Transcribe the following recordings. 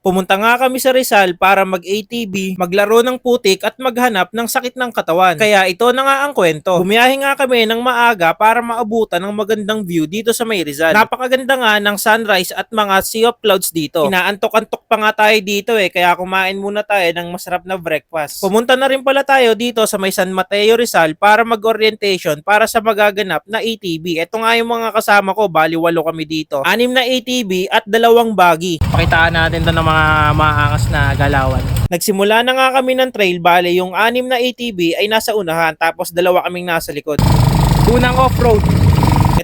Pumunta nga kami sa Rizal para mag-ATV, maglaro ng putik at maghanap ng sakit ng katawan. Kaya ito na nga ang kwento. Bumiyahe nga kami ng maaga para maabutan ng magandang view dito sa may Rizal. Napakaganda nga ng sunrise at mga sea of clouds dito. Inaantok-antok pa nga tayo dito eh, kaya kumain muna tayo ng masarap na breakfast. Pumunta na rin pala tayo dito sa may San Mateo Rizal para mag-orientation para sa magaganap na ATV. Ito nga yung mga kasama ko, bali walo kami dito. Anim na ATV at dalawang buggy. Pakitaan natin to ng mga maangas na galawan. Nagsimula na nga kami ng trail, bale yung anim na ATV ay nasa unahan tapos dalawa kaming nasa likod. Unang off-road.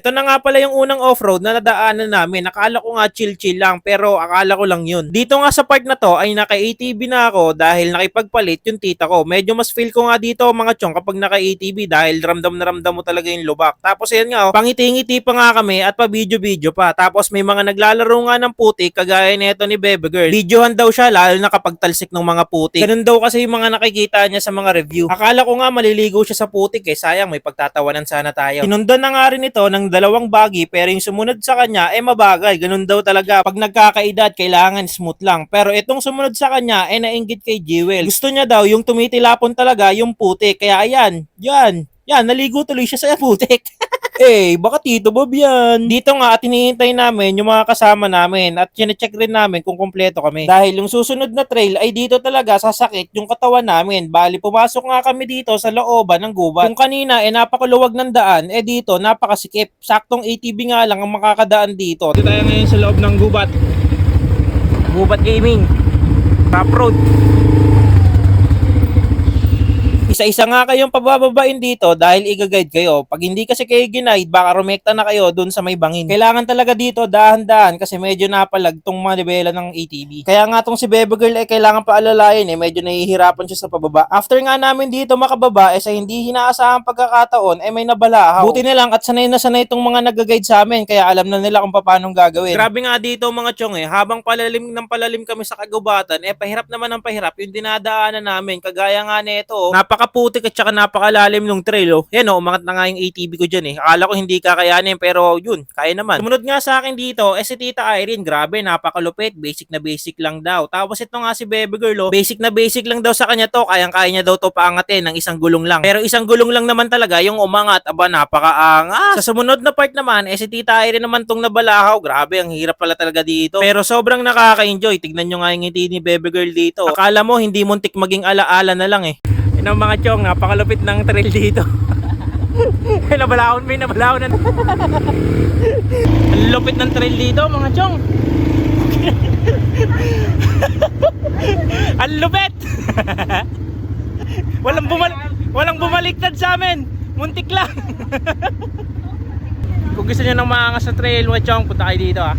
Ito na nga pala yung unang off-road na nadaanan namin. Akala ko nga chill-chill lang pero akala ko lang yun. Dito nga sa part na to ay naka-ATV na ako dahil nakipagpalit yung tita ko. Medyo mas feel ko nga dito mga chong kapag naka-ATV dahil ramdam na ramdam mo talaga yung lubak. Tapos yan nga, oh, pangiti-ngiti pa nga kami at pa video-video pa. Tapos may mga naglalaro nga ng putik kagaya nito ni Bebe Girl. Videohan daw siya lalo na kapag talsik ng mga putik. Ganun daw kasi yung mga nakikita niya sa mga review. Akala ko nga maliligo siya sa putik eh. Sayang may pagtatawanan sana tayo. Sinundan na nga rin ito ng dalawang buggy pero yung sumunod sa kanya eh mabagay. Ganun daw talaga. Pag nagkakaedad kailangan smooth lang. Pero itong sumunod sa kanya eh nainggit kay Jewel. Gusto niya daw yung tumitilapon talaga yung putik. Kaya ayan, yan. Yan, naligo tuloy siya sa putik. Eh, baka Tito Bob yan. Dito nga at hinihintay namin yung mga kasama namin at chinecheck rin namin kung kumpleto kami. Dahil yung susunod na trail ay dito talaga sasakit yung katawan namin. Bali, pumasok nga kami dito sa looban ng gubat. Kung kanina eh napakaluwag ng daan, eh dito napakasikip. Saktong ATV nga lang ang makakadaan dito. Dito tayo ngayon sa loob ng gubat. Gubat Gaming. Top road. Isa-isa nga kayong pabababain dito dahil i-guide kayo. Pag hindi kasi kayo ginaid, baka rumekta na kayo dun sa may bangin. Kailangan talaga dito dahan-dahan kasi medyo napalag tong manibela ng ATV. Kaya nga tong si Bebe Girl eh kailangan paalalayan eh medyo nahihirapan siya sa pababa. After nga namin dito makababa eh sa hindi hinaasahang pagkakataon eh may nabalahaw. Buti na lang at sanay na sanay itong mga nag-guide sa amin kaya alam na nila kung paano gagawin. Grabe nga dito mga chong eh habang palalim ng palalim kami sa kagubatan eh pahirap naman ng pahirap yung dinadaanan namin kagaya nga nito oh, napakaputik at saka napakalalim ng trail oh. Yan oh, umangat na nga yung ATV ko dyan eh. Akala ko hindi kakayanin pero yun, kaya naman. Sumunod nga sa akin dito, eh si Tita Irene, grabe, napakalupit, basic na basic lang daw. Tapos ito nga si Baby Girl oh, basic na basic lang daw sa kanya to, kayang-kaya niya daw to paangatin ng isang gulong lang. Pero isang gulong lang naman talaga yung umangat, aba napakaangas. Sa sumunod na part naman, eh si Tita Irene naman tong nabalahaw, grabe, ang hirap pala talaga dito. Pero sobrang nakaka-enjoy, tignan nyo nga yung ngiti ni Baby Girl dito. Akala mo hindi muntik maging alaala na lang eh. Yan ang mga chong, napakalupit ng trail dito. nabalahon may nabalahon na. ang lupit ng trail dito mga chong. ang lupit. walang bumalik walang bumaliktad sa amin. Muntik lang. Kung gusto niyo ng maangas na trail, mga chong, punta kayo dito ah.